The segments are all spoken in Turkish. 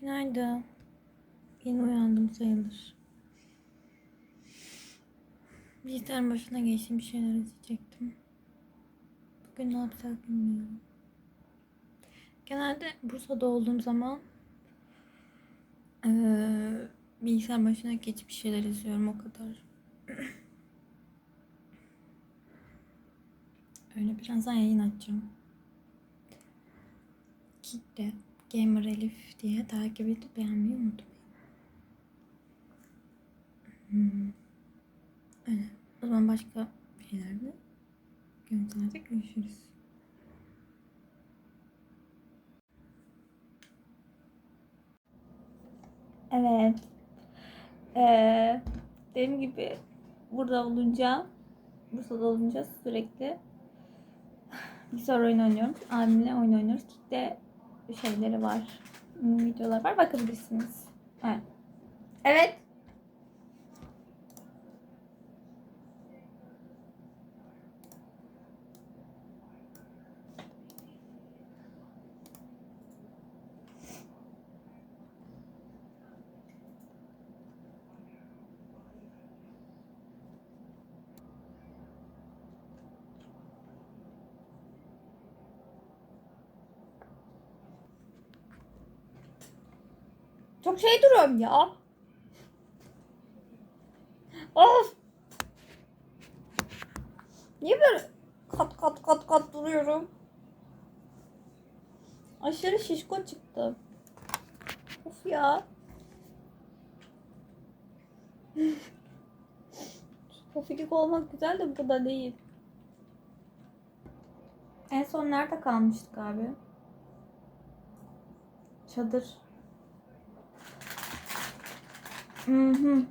Günaydın. Yeni uyandım sayılır. Bilgisayarın başına geçtim bir şeyler izleyecektim. Bugün ne yapsak bilmiyorum. Genelde Bursa'da olduğum zaman eee bilgisayar başına geçip bir şeyler izliyorum o kadar. Öyle birazdan yayın açacağım. Kitle Gamer Elif diye takip edip beğenmeyi unutmayın. Hmm. Öyle. O zaman başka şeylerde görüntülerde görüşürüz. Evet. Ee, dediğim gibi burada olunca Bursa'da olunca sürekli bilgisayar oyunu oynuyorum. Abimle oyun oynuyoruz. Kick'te şeyleri var. hmm, Videolar var. Bakabilirsiniz. Evet. Evet. Çok şey duruyorum ya. Of. Niye böyle kat kat kat kat duruyorum? Aşırı şişko çıktı. Of ya. Pofidik olmak güzel de bu kadar değil. En son nerede kalmıştık abi? Çadır. Hı hı.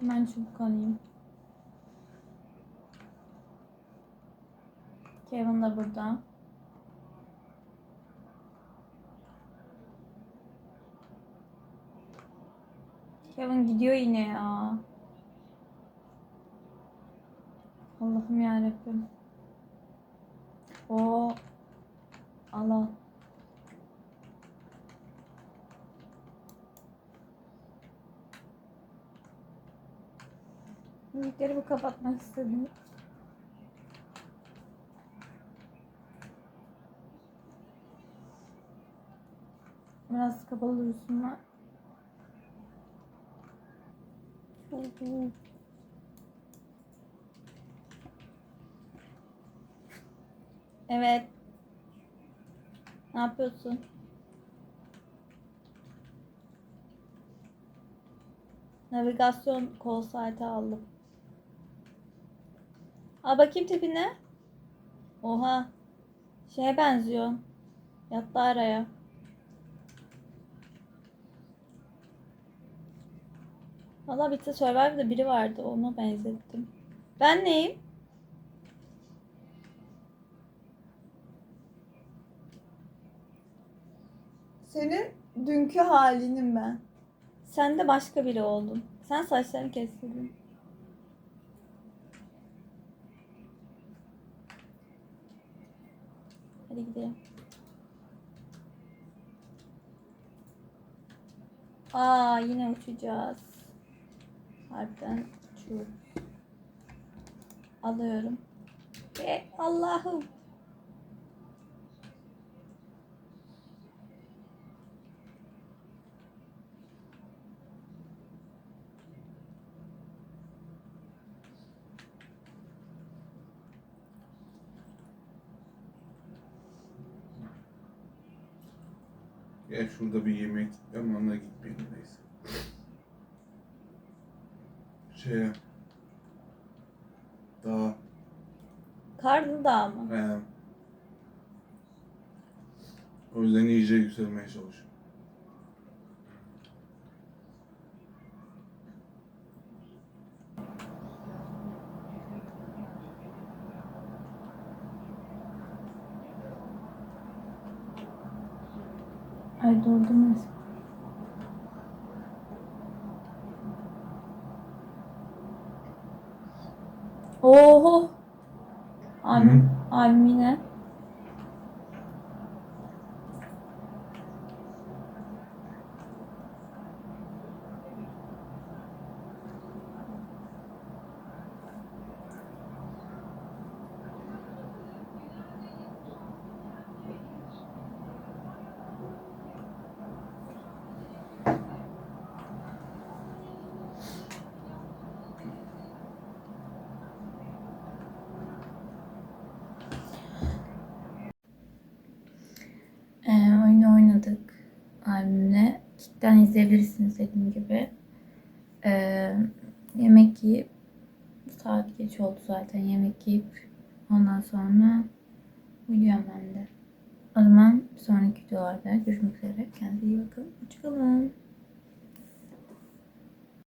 Hemen çubuk alayım. Kevin de burada. Kevin gidiyor yine ya. Allah'ım yarabbim. O Allah. Müzikleri bir kapatmak istedim. Biraz kapalı dursunlar. Evet. Ne yapıyorsun? Navigasyon kol saati aldım. Al bakayım tipine. Oha. Şeye benziyor. Yattı araya. Valla bitti Survivor'da biri vardı. Ona benzettim. Ben neyim? Senin dünkü halinim ben. Sen de başka biri oldun. Sen saçlarını kestirdin. Hadi gidelim. Aa yine uçacağız. Harbiden uçuyoruz. Alıyorum. Ve Allah'ım. Ya şurada bir yemek ona gitmeyelim neyse. Şeye. Daha. Karnı da mı? He. O yüzden iyice yükselmeye çalışıyorum. Ay durdum resmen. Oho. Abim, abim yine. YouTube'dan izleyebilirsiniz dediğim gibi. Ee, yemek yiyip saat geç oldu zaten yemek yiyip ondan sonra uyuyorum ben de. O zaman sonraki videolarda görüşmek üzere. Kendinize iyi bakın. Hoşçakalın.